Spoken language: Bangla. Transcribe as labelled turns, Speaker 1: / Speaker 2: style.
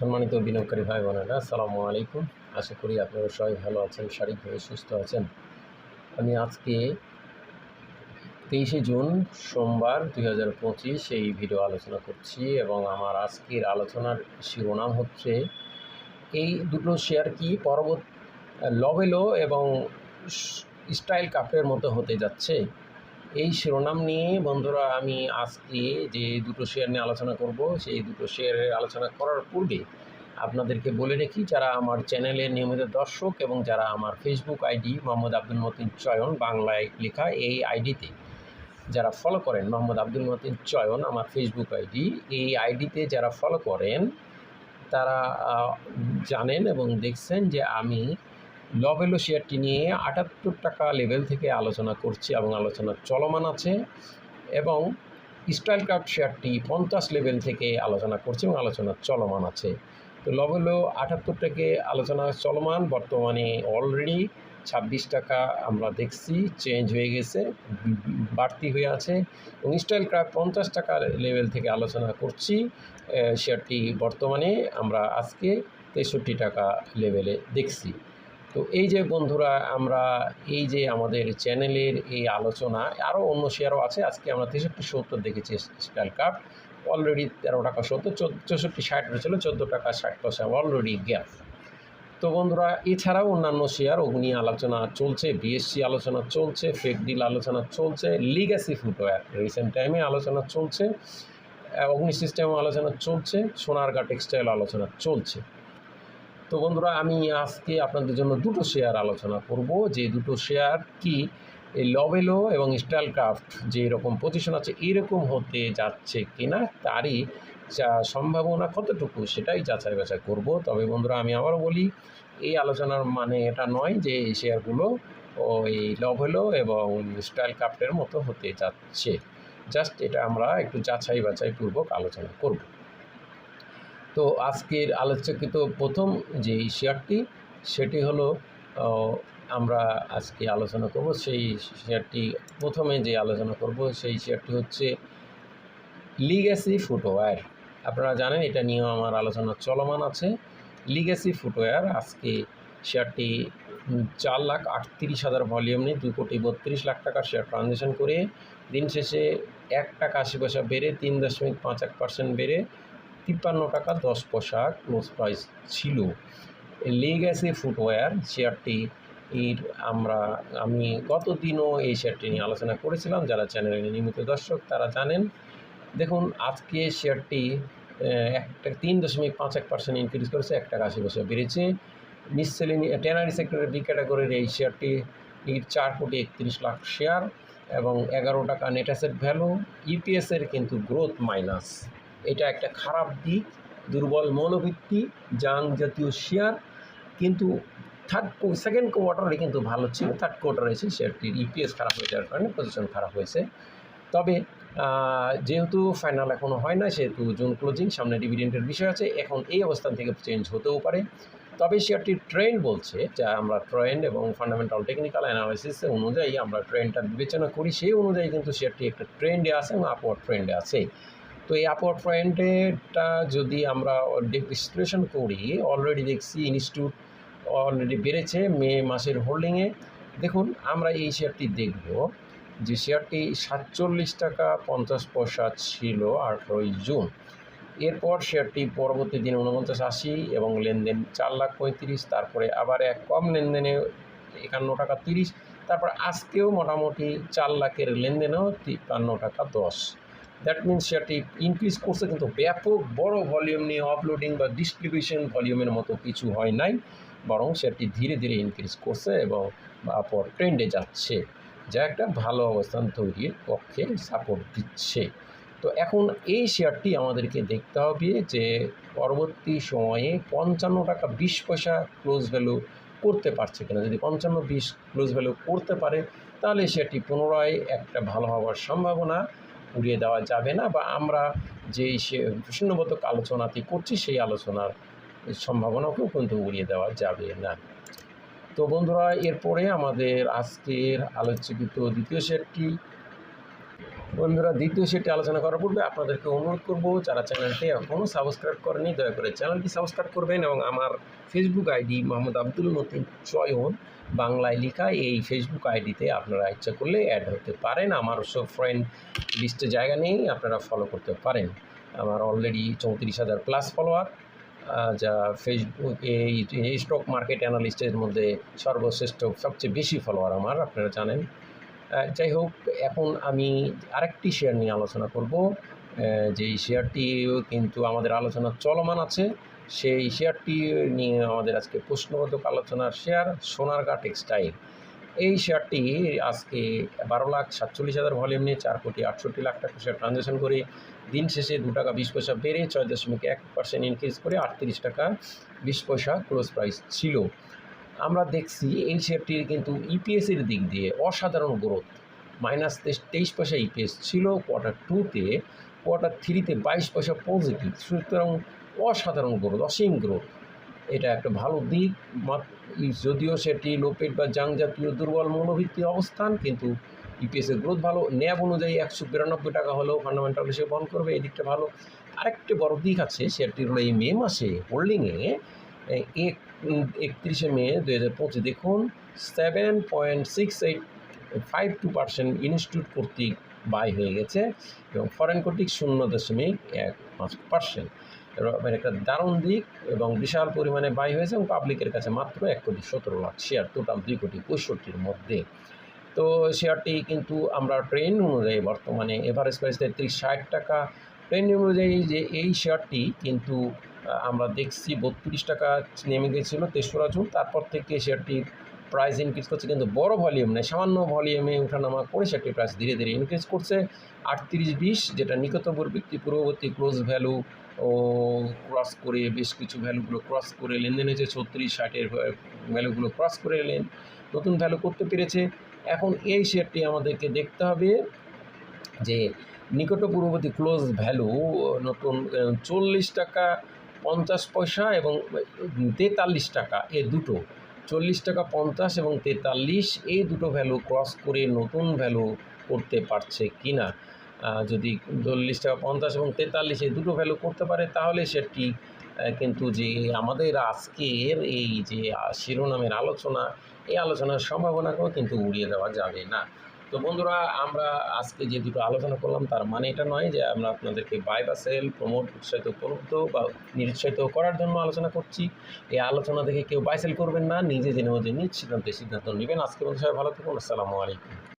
Speaker 1: সম্মানিত বিনিয়োগকারী ভাই বোনেরা, আসসালামু আলাইকুম। আশা করি আপনারা সবাই ভালো আছেন, শারীরিকভাবে সুস্থ আছেন। আমি আজকে তেইশে জুন, সোমবার দুই হাজার পঁচিশ এই ভিডিও আলোচনা করছি এবং আমার আজকের আলোচনার শিরোনাম হচ্ছে, এই দুটো শেয়ার কি পরবর্তী, লবেলো এবং স্টাইল কাপের মতো হতে যাচ্ছে? এই শিরোনাম নিয়ে বন্ধুরা আমি আজকে যে দুটো শেয়ার নিয়ে আলোচনা করব, সেই দুটো শেয়ারের আলোচনা করার পূর্বে আপনাদেরকে বলে রেখি, যারা আমার চ্যানেলের নিয়মিত দর্শক এবং যারা আমার ফেসবুক আইডি মোহাম্মদ আব্দুল মতিন চয়ন বাংলায় লেখা এই আইডিতে যারা ফলো করেন, মোহাম্মদ আব্দুল মতিন চয়ন আমার ফেসবুক আইডি এই আইডিতে যারা ফলো করেন, তারা জানেন এবং দেখছেন যে আমি লবেলো শেয়ারটি নিয়ে আটাত্তর টাকা লেভেল থেকে আলোচনা করছি এবং আলোচনা চলমান আছে এবং স্টাইল ক্রাফট শেয়ারটি পঞ্চাশ লেভেল থেকে আলোচনা করছি এবং আলোচনা চলমান আছে। তো লবেলো আটাত্তর থেকে আলোচনা চলমান, বর্তমানে অলরেডি ছাব্বিশ টাকা আমরা দেখছি চেঞ্জ হয়ে গেছে, বাড়তি হয়ে আছে এবং স্টাইল ক্রাফট পঞ্চাশ টাকা লেভেল থেকে আলোচনা করছি শেয়ারটি বর্তমানে আমরা আজকে তেষট্টি টাকা লেভেলে দেখছি। তো এই যে বন্ধুরা, আমরা এই যে আমাদের চ্যানেলের এই আলোচনা, আরও অন্য শেয়ারও আছে। আজকে আমরা তেষট্টি সত্তর দেখেছি স্টাইল কাপ অলরেডি তেরো টাকা সত্তর চৌষট্টি ষাট হয়েছিল চোদ্দ টাকা ষাট পয়সা অলরেডি গ্যাপ। তো বন্ধুরা, এছাড়াও অন্যান্য শেয়ার, অগ্নি আলোচনা চলছে, বিএসসি আলোচনা চলছে, ফেক ডিল আলোচনা চলছে, লিগাসি ফুটওয়্যার রিসেন্ট টাইমে আলোচনা চলছে, অগ্নি সিস্টেম আলোচনা চলছে, সোনারগা টেক্সটাইল আলোচনা চলছে। তো বন্ধুরা, আমি আজকে আপনাদের জন্য দুটো শেয়ার আলোচনা করব। যে দুটো শেয়ার কি? এই লবেলো এবং স্টাইল ক্রাফট যে এরকম পজিশন আছে, এরকম হতে যাচ্ছে কিনা, তারই যা সম্ভাবনা কতটুকু সেটাই যাচাই বাছাই করব। তবে বন্ধুরা, আমি আবারও বলি, এই আলোচনার মানে এটা নয় যে এই শেয়ারগুলো ওই লভেলো এবং স্টাইল ক্রাফটের মতো হতে যাচ্ছে। জাস্ট এটা আমরা একটু যাচাই বাছাই পূর্বক আলোচনা করব। তো আজকের আলোচকিত প্রথম যে শেয়ারটি, সেটি হলো আমরা আজকে আলোচনা করব, সেই শেয়ারটি প্রথমে যে আলোচনা করব, সেই শেয়ারটি হচ্ছে লিগ্যাসি ফুটওয়্যার আপনারা জানেন, এটা নিয়েও আমার আলোচনা চলমান আছে। লিগ্যাসি ফুটওয়্যার আজকে শেয়ারটি চার লাখ আটত্রিশ হাজার ভলিউম নিয়ে দুই কোটি বত্রিশ লাখ টাকার শেয়ার ট্রানজ্যাকশন করে, দিন শেষে এক টাকা আশি পয়সা বেড়ে তিন দশমিক পাঁচ এক পার্সেন্ট বেড়ে তিপ্পান্ন টাকা দশ পয়সা ক্লোজ প্রাইস ছিল। লেগ্যাসি ফুটওয়্যার শেয়ারটি এর আমরা, আমি গত দিনও এই শেয়ারটি নিয়ে আলোচনা করেছিলাম, যারা চ্যানেলের নিয়মিত দর্শক, তারা জানেন। দেখুন, আজকে শেয়ারটি একটা তিন দশমিক পাঁচ এক পার্সেন্ট ইনক্রিজ করেছে, এক টাকা আশি পয়সা বেড়েছে। মিসসেলিনি ট্যানারি সেক্টরের বি ক্যাটাগরির এই শেয়ারটি চার কোটি একত্রিশ লাখ শেয়ার এবং এগারো টাকা নেট অ্যাসেট ভ্যালু ইপিএসের কিন্তু গ্রোথ মাইনাস এটা একটা খারাপ দিক, দুর্বল মৌলভিত্তি জাং জাতীয় শেয়ার। কিন্তু থার্ড সেকেন্ড কোয়ার্টারে কিন্তু ভালো ছিল। থার্ড কোয়ার্টারে এসে শেয়ারটির ইপিএস খারাপ হয়ে যাওয়ার কারণে পজিশন খারাপ হয়েছে। তবে যেহেতু ফাইনাল এখনও হয় না, সেহেতু জুন ক্লোজিং সামনে ডিভিডেন্টের বিষয় আছে, এখন এই অবস্থান থেকে চেঞ্জ হতেও পারে। তবে শেয়ারটির ট্রেন্ড বলছে, যা আমরা ট্রেন্ড এবং ফান্ডামেন্টাল টেকনিক্যাল অ্যানালাইসিস অনুযায়ী আমরা ট্রেন্ডটা বিবেচনা করি। সেই অনুযায়ী কিন্তু শেয়ারটি একটা ট্রেন্ডে আছে এবং আপওয়ার্ড ট্রেন্ডে আছে। তো এই আপওয়ার্ড ট্রেন্ডেটা যদি আমরা বিশ্লেষণ করি অলরেডি দেখছি ইনস্টিটিউট অলরেডি বেড়েছে, মে মাসের হোল্ডিংয়ে দেখুন, আমরা এই শেয়ারটি দেখব যে শেয়ারটি সাতচল্লিশ টাকা পঞ্চাশ পয়সা ছিল আঠেরোই জুন। এরপর শেয়ারটি পরবর্তী দিন উনপঞ্চাশ আশি এবং লেনদেন চার লাখ পঁয়ত্রিশ, তারপরে আবার এক কম লেনদেনে একান্ন টাকা তিরিশ, তারপর আজকেও মোটামুটি চার লাখের লেনদেনেও তিপ্পান্ন টাকা দশ। দ্যাট মিনস শেয়ারটি ইনক্রিজ করছে কিন্তু ব্যাপক বড় ভলিউম নিয়ে আপলোডিং বা ডিস্ট্রিবিউশন ভলিউমের মতো কিছু হয় নাই, বরং শেয়ারটি ধীরে ধীরে ইনক্রিজ করছে এবং পর ট্রেন্ডে যাচ্ছে, যা একটা ভালো অবস্থান তৈরির পক্ষে সাপোর্ট দিচ্ছে। তো এখন এই শেয়ারটি আমাদেরকে দেখতে হবে যে পরবর্তী সময়ে পঞ্চান্ন টাকা বিশ পয়সা ক্লোজ ভ্যালু করতে পারছে কিনা। যদি পঞ্চান্ন বিশ ক্লোজ ভ্যালু করতে পারে, তাহলে শেয়ারটি পুনরায় একটা ভালো হওয়ার সম্ভাবনা উড়িয়ে দেওয়া যাবে না বা আমরা যেই সে শূন্যবোধক আলোচনাটি করছি, সেই আলোচনার সম্ভাবনাকেও কিন্তু উড়িয়ে দেওয়া যাবে না। তো বন্ধুরা, এরপরে আমাদের আজকের আলোচকিত দ্বিতীয় শেয়ারটি বন্ধুরা, দ্বিতীয় সেটি আলোচনা করার পূর্বে আপনাদেরকে অনুরোধ করব, যারা চ্যানেলটি এখনও সাবস্ক্রাইব করেনি দয়া করে চ্যানেলটি সাবস্ক্রাইব করবেন এবং আমার ফেসবুক আইডি মোহাম্মদ আব্দুল মতিন চয়ন, বাংলায় লেখা এই ফেসবুক আইডিতে আপনারা ইচ্ছা করলে অ্যাড হতে পারেন। আমার সব ফ্রেন্ড লিস্টে জায়গা নেই, আপনারা ফলো করতে পারেন। আমার অলরেডি চৌত্রিশ হাজার প্লাস ফলোয়ার যা ফেসবুক এই স্টক মার্কেট অ্যানালিস্টের মধ্যে সর্বশ্রেষ্ঠ, সবচেয়ে বেশি ফলোয়ার আমার, আপনারা জানেন। যাই হোক, এখন আমি আরেকটি শেয়ার নিয়ে আলোচনা করব। যেই শেয়ারটি কিন্তু আমাদের আলোচনা চলমান আছে, সেই শেয়ারটি নিয়ে আমাদের আজকে প্রশ্নবোধক আলোচনার শেয়ার সোনারগা টেক্সটাইল। এই শেয়ারটি আজকে বারো লাখ সাতচল্লিশ হাজার ভলিউম নিয়ে চার কোটি আটষট্টি লাখ টাকা শেয়ার ট্রানজ্যাকশন করে, দিন শেষে দু টাকা বিশ পয়সা বেড়ে ছয় দশমিক এক পার্সেন্ট ইনক্রিজ করে আটত্রিশ টাকা বিশ পয়সা ক্লোজ প্রাইস ছিল। আমরা দেখছি এই শেয়ারটির কিন্তু ইপিএসের দিক দিয়ে অসাধারণ গ্রোথ মাইনাস তেইশ পয়সা ইপিএস ছিল কোয়ার্টার টুতে কোয়ার্টার থ্রিতে বাইশ পয়সা পজিটিভ সুতরাং অসাধারণ গ্রোথ অসীম গ্রোথ এটা একটা ভালো দিক যদিও সেটি লোপেট বা জাং জাতীয় দুর্বল মনোভিত্তিক অবস্থান, কিন্তু ইপিএসের গ্রোথ ভালো। ন্যাব অনুযায়ী একশো বিরানব্বই টাকা হলেও ফান্ডামেন্টাল হিসেবে বহন করবে, এই দিকটা ভালো। আরেকটি বড় দিক আছে শেয়ারটির হলো এই মে মাসে হোল্ডিংয়ে এক একত্রিশে মে দু হাজার পঁচিশ, দেখুন seven point six eight five two percent institute কর্তৃক বাই হয়ে গেছে এবং ফরেন কর্তৃক শূন্য দশমিক এক পাঁচ পার্সেন্ট একটা দারুণ দিক এবং বিশাল পরিমাণে বাই হয়েছে এবং পাবলিকের কাছে মাত্র এক কোটি সতেরো লাখ শেয়ার টোটাল দুই কোটি পঁয়ষট্টির মধ্যে। তো শেয়ারটি কিন্তু আমরা ট্রেন অনুযায়ী বর্তমানে এভারেজ প্রাইস তেত্রিশ ষাট টাকা। ট্রেন অনুযায়ী যে এই শেয়ারটি কিন্তু আমরা দেখছি বত্রিশ টাকা নেমে গেছিল তেসরা জুন, তারপর থেকে শেয়ারটির প্রাইস ইনক্রিজ করছে, কিন্তু বড় ভলিউম নেই সামান্য ভলিউমে ওঠানামা করে শেয়ারটির প্রাইস ধীরে ধীরে ইনক্রিজ করছে। আটত্রিশ বিশ, যেটা নিকটবর্তী পূর্ববর্তী ক্লোজ ভ্যালু ও ক্রস করে বেশ কিছু ভ্যালুগুলো ক্রস করে লেনদেন হয়েছে, ছত্রিশ ষাটের ভ্যালুগুলো ক্রস করে এলেন নতুন ভ্যালু করতে পেরেছে। এখন এই শেয়ারটি আমাদেরকে দেখতে হবে যে নিকট পূর্ববর্তী ক্লোজ ভ্যালু নতুন চল্লিশ টাকা পঞ্চাশ পয়সা এবং তেতাল্লিশ টাকা, এ দুটো। চল্লিশ টাকা পঞ্চাশ এবং তেতাল্লিশ এই দুটো ভ্যালু ক্রস করে নতুন ভ্যালু করতে পারছে কি না যদি চল্লিশ টাকা পঞ্চাশ এবং তেতাল্লিশ এই দুটো ভ্যালু করতে পারে, তাহলে সেটি কিন্তু যে আমাদের আজকের এই যে শিরোনামের আলোচনা, এই আলোচনার সম্ভাবনাকেও কিন্তু উড়িয়ে দেওয়া যাবে না। তো বন্ধুরা, আমরা আজকে যে দুটো আলোচনা করলাম, তার মানে এটা নয় যে আমরা আপনাদেরকে বাই বা সেল প্রমোট উৎসাহিত উপলব্ধ বা নিরুৎসাহিত করার জন্য আলোচনা করছি। এই আলোচনা দেখে কেউ বাইসেল করবেন না, নিজে জেনে যে নিজ সিদ্ধান্তে সিদ্ধান্ত নেবেন। আজকে বন্ধু সবাই ভালো থাকুন, আসসালামু আলাইকুম।